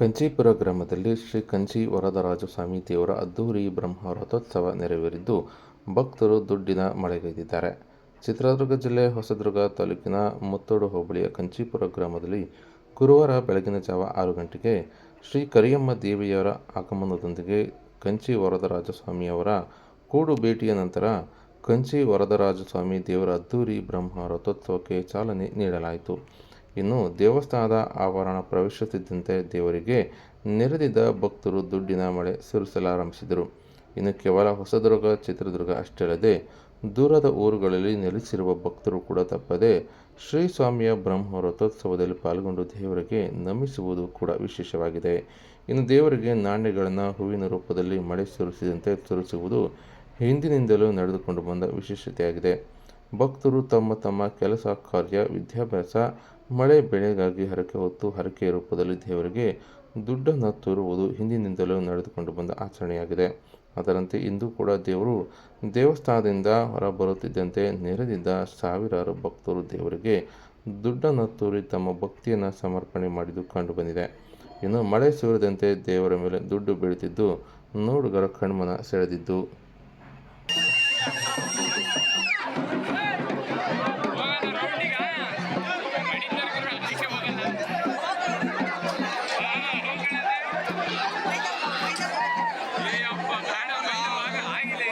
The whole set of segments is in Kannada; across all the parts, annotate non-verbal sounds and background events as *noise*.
ಕಂಚೀಪುರ ಗ್ರಾಮದಲ್ಲಿ ಶ್ರೀ ಕಂಚಿ ವರದರಾಜ ಸ್ವಾಮಿ ದೇವರ ಅದ್ದೂರಿ ಬ್ರಹ್ಮ ರಥೋತ್ಸವ ನೆರವೇರಿದ್ದು, ಭಕ್ತರು ದುಡ್ಡಿನ ಮಳೆಗೈದಿದ್ದಾರೆ. ಚಿತ್ರದುರ್ಗ ಜಿಲ್ಲೆ ಹೊಸದುರ್ಗ ತಾಲೂಕಿನ ಮುತ್ತೋಡು ಹೋಬಳಿಯ ಕಂಚೀಪುರ ಗ್ರಾಮದಲ್ಲಿ ಗುರುವಾರ ಬೆಳಗಿನ ಜಾವ ಆರು ಗಂಟೆಗೆ ಶ್ರೀ ಕರಿಯಮ್ಮ ದೇವಿಯವರ ಆಗಮನದೊಂದಿಗೆ ಕಂಚಿ ವರದರಾಜ ಸ್ವಾಮಿಯವರ ಕೂಡು ಭೇಟಿಯ ನಂತರ ಕಂಚಿ ವರದರಾಜ ಸ್ವಾಮಿ ದೇವರ ಅದ್ದೂರಿ ಬ್ರಹ್ಮ ರಥೋತ್ಸವಕ್ಕೆ ಚಾಲನೆ ನೀಡಲಾಯಿತು. ಇನ್ನು ದೇವಸ್ಥಾನದ ಆವರಣ ಪ್ರವೇಶಿಸುತ್ತಿದ್ದಂತೆ ದೇವರಿಗೆ ನೆರೆದಿದ್ದ ಭಕ್ತರು ದುಡ್ಡಿನ ಮಳೆ ಸುರಿಸಲಾರಂಭಿಸಿದರು. ಇನ್ನು ಕೇವಲ ಹೊಸದುರ್ಗ, ಚಿತ್ರದುರ್ಗ ಅಷ್ಟೇ ಅಲ್ಲದೆ ದೂರದ ಊರುಗಳಲ್ಲಿ ನೆಲೆಸಿರುವ ಭಕ್ತರು ಕೂಡ ತಪ್ಪದೆ ಶ್ರೀ ಸ್ವಾಮಿಯ ಬ್ರಹ್ಮ ರಥೋತ್ಸವದಲ್ಲಿ ಪಾಲ್ಗೊಂಡು ದೇವರಿಗೆ ನಮಿಸುವುದು ಕೂಡ ವಿಶೇಷವಾಗಿದೆ. ಇನ್ನು ದೇವರಿಗೆ ನಾಣ್ಯಗಳನ್ನು ಹೂವಿನ ರೂಪದಲ್ಲಿ ಮಳೆ ಸುರಿಸಿದಂತೆ ಸುರಿಸುವುದು ಹಿಂದಿನಿಂದಲೂ ನಡೆದುಕೊಂಡು ಬಂದ ವಿಶೇಷತೆಯಾಗಿದೆ. ಭಕ್ತರು ತಮ್ಮ ತಮ್ಮ ಕೆಲಸ, ಕಾರ್ಯ, ವಿದ್ಯಾಭ್ಯಾಸ, ಮಳೆ, ಬೆಳೆಗಾಗಿ ಹರಕೆ ಹೊತ್ತು ಹರಕೆಯ ರೂಪದಲ್ಲಿ ದೇವರಿಗೆ ದುಡ್ಡನ್ನು ತೋರುವುದು ಹಿಂದಿನಿಂದಲೂ ನಡೆದುಕೊಂಡು ಬಂದ ಆಚರಣೆಯಾಗಿದೆ. ಅದರಂತೆ ಇಂದು ಕೂಡ ದೇವರು ದೇವಸ್ಥಾನದಿಂದ ಹೊರಬರುತ್ತಿದ್ದಂತೆ ನೆರೆದಿದ್ದ ಸಾವಿರಾರು ಭಕ್ತರು ದೇವರಿಗೆ ದುಡ್ಡನ್ನು ತೋರಿ ತಮ್ಮ ಭಕ್ತಿಯನ್ನು ಸಮರ್ಪಣೆ ಮಾಡಿದ್ದು ಕಂಡುಬಂದಿದೆ ಇನ್ನು ಮಳೆ ಸುರಿದಂತೆ ದೇವರ ಮೇಲೆ ದುಡ್ಡು ಬೀಳುತ್ತಿದ್ದು, ನೋಡುಗರ ಕಣ್ಮನ ಸೆಳೆದಿದ್ದು.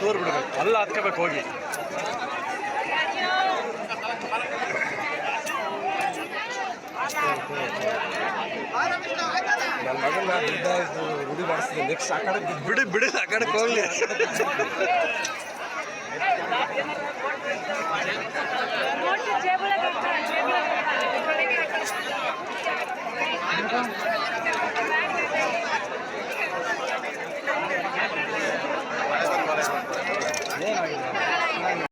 ದೂರ ಬಿಡಬೇಕು ಅಲ್ಲ ಹತ್ಕೋಬೇಕು ಹೋಗಿ ನನ್ನ ಮಗನ ಆ ಕಡೆ ಬಿಡಿ ಬಿಡಿ ಆ ಕಡೆಗೆ ಹೋಗ್ಲಿ. *laughs*